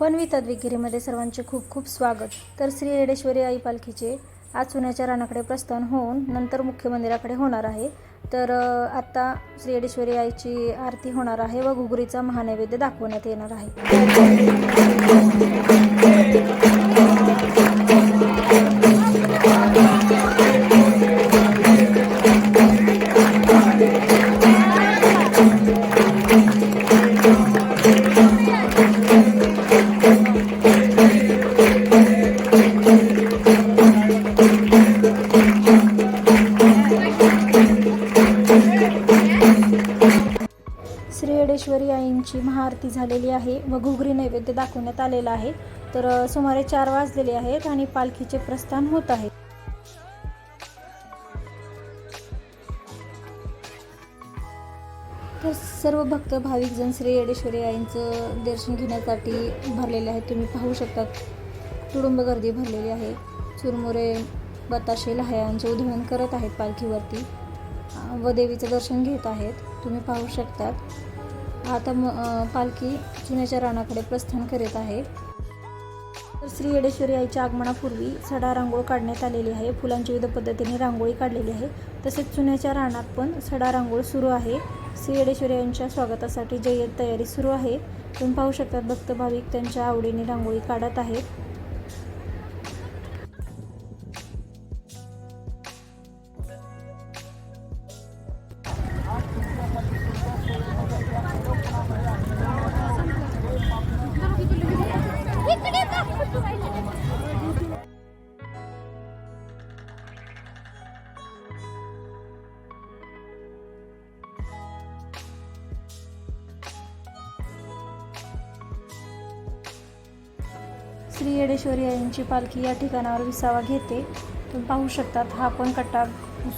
Fun with सर्वांचे खूप खूप स्वागत. तर श्री येडेश्वरी आई पालखीचे आज सोन्याच्या रानाकडे प्रस्थान होऊन नंतर मुख्य मंदिराकडे होणार आहे. तर आत्ता श्री येडेश्वरी आईची आरती होणार आहे व घुगरीचा महानैवेद्य दाखवण्यात येणार आहे. येडेश्वरी महाआरती झालेली आहे व घुगरी नैवेद्य दाखवण्यात आलेला आहे. तर सुमारे चार वाजलेले आहेत आणि पालखीचे प्रस्थान होत आहे. तर सर्व भक्त भाविक जण श्री येडेश्वरी आईंचं दर्शन घेण्यासाठी भरलेले आहेत. तुम्ही पाहू शकतात तुडुंब गर्दी भरलेली आहे. चुरमुरे बताशे लह्यांचे उधळण करत आहेत पालखीवरती. व देवीचं दर्शन घेत आहेत. तुम्ही पाहू शकतात. आता म पालखी चुन्याच्या रानाकडे प्रस्थान करीत आहे. तर श्री येडेश्वरी आईच्या आगमनापूर्वी सडा रांगोळ काढण्यात आलेली आहे. फुलांची विविध पद्धतीने रांगोळी काढलेली आहे. तसेच चुन्याच्या रानात पण सडा रांगोळ सुरू आहे. श्री येडेश्वरी यांच्या स्वागतासाठी जय्यत तयारी सुरू आहे. तुम्ही पाहू शकतात भक्त भाविक त्यांच्या आवडीने रांगोळी काढत आहेत. श्री येडेश्वरी यांची पालखी या ठिकाणावर विसावा घेते. तुम्ही पाहू शकतात हा पण कट्टा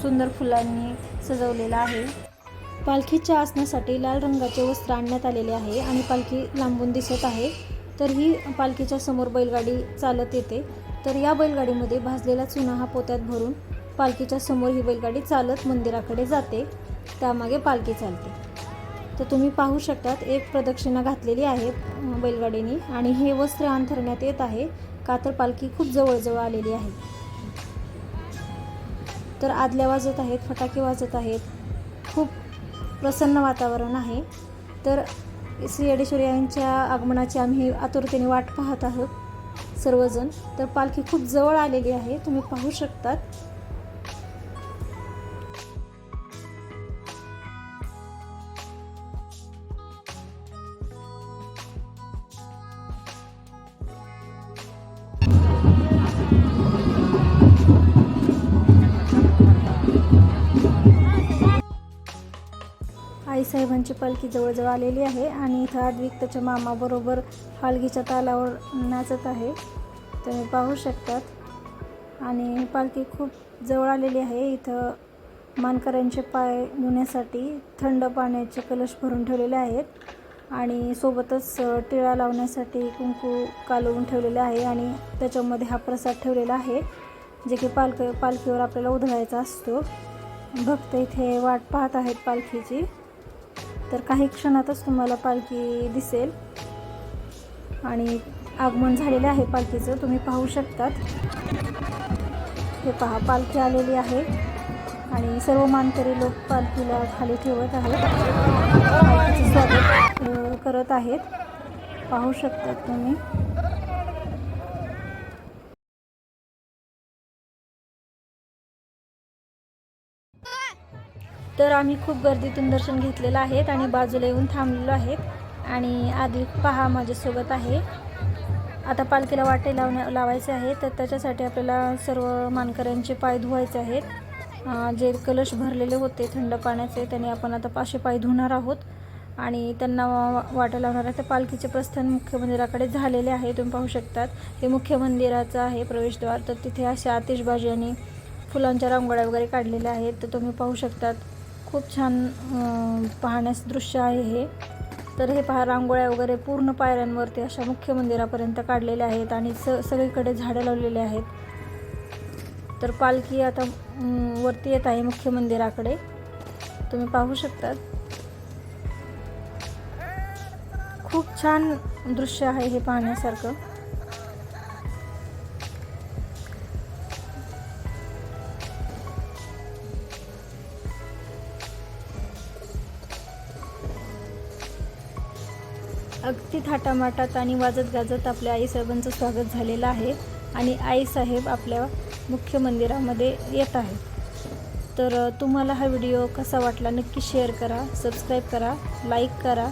सुंदर फुलांनी सजवलेला आहे. पालखीच्या आसनासाठी लाल रंगाचे वस्त्र आणण्यात आलेले आहे आणि पालखी लांबून दिसत आहे. तर ही पालखीच्या समोर बैलगाडी चालत येते. तर या बैलगाडीमध्ये भाजलेला चुना हा पोत्यात भरून पालखीच्या समोर ही बैलगाडी चालत मंदिराकडे जाते. त्यामागे पालखी चालते. तर तुम्ही पाहू शकतात एक प्रदक्षिणा घातलेली आहे बैलगाडीने. आणि हे वस्त्र अंथरण्यात येत आहे. का तर पालखी खूप जवळजवळ आलेली आहे. तर आदल्या वाजत आहेत फटाके वाजत आहेत. खूप प्रसन्न वातावरण आहे. तर श्री येडेश्वर यांच्या आगमनाची आम्ही आतुरतेने वाट पाहत आहोत सर्वजण. तर पालखी खूप जवळ आलेली आहे. तुम्ही पाहू शकतात. आईसाहेबांची पालखी जवळजवळ आलेली आहे आणि इथं आद्विक त्याच्या मामाबरोबर पालखीच्या तालावर नाचत आहे. तुम्ही पाहू शकतात. आणि पालखी खूप जवळ आलेली आहे. इथं मानकऱ्यांचे पाय धुण्यासाठी थंड पाण्याचे कलश भरून ठेवलेले आहेत आणि सोबतच टिळा लावण्यासाठी कुंकू कालवून ठेवलेले आहे आणि त्याच्यामध्ये हा प्रसाद ठेवलेला आहे जे की पालक पालखीवर आपल्याला उधळायचा असतो. भक्त इथे वाट पाहत आहेत पालखीची. तर काही क्षणातच तुम्हाला पालखी दिसेल. आणि आगमन झालेलं आहे पालखीचं तुम्ही पाहू शकतात. हे पहा पालखी आलेली आहे. आणि सर्व मानकरी लोक पालखीला खाली ठेवत आहेत. स्वागत करत आहेत. पाहू शकतात तुम्ही. तर आम्ही खूप गर्दीतून दर्शन घेतलेलं आहे आणि बाजूला येऊन थांबलेलो आहेत. आणि आधी पहा माझ्यासोबत आहे. आता पालखीला वाटे लावण्या लावायचे आहे तर त्याच्यासाठी आपल्याला सर्व मानकऱ्यांचे पाय धुवायचे आहेत. जे कलश भरलेले होते थंड पाण्याचे त्याने आपण आता पाचशे पाय धुणार आहोत. आणि त्यांना वा- वाटा लावणार आहे तर पालखीचे प्रस्थान मुख्य मंदिराकडे झालेले आहे. तुम्ही पाहू शकतात. हे मुख्य मंदिराचं आहे प्रवेशद्वार. तर तिथे अशा आतिषबाजी आणि फुलांच्या रांगोळ्या वगैरे काढलेल्या आहेत. तर तुम्ही पाहू शकतात. खूप छान पाहण्यास दृश्य आहे हे. तर हे पहा रांगोळ्या वगैरे पूर्ण पायऱ्यांवरती अशा मुख्य मंदिरापर्यंत काढलेल्या आहेत आणि स सगळीकडे झाडं लावलेले आहेत. तर पालखी आता वरती येत आहे मुख्य मंदिराकडे. तुम्ही पाहू शकतात. खूप छान दृश्य आहे हे पाहण्यासारखं. अगदी थाटामाटात आणि वाजत गाजत आपल्या आईसाहेबांचं स्वागत झालेलं आहे आणि आईसाहेब आपल्या मुख्य मंदिरामध्ये येत आहेत. तर तुम्हाला हा व्हिडिओ कसा वाटला नक्की शेअर करा सबस्क्राईब करा लाईक करा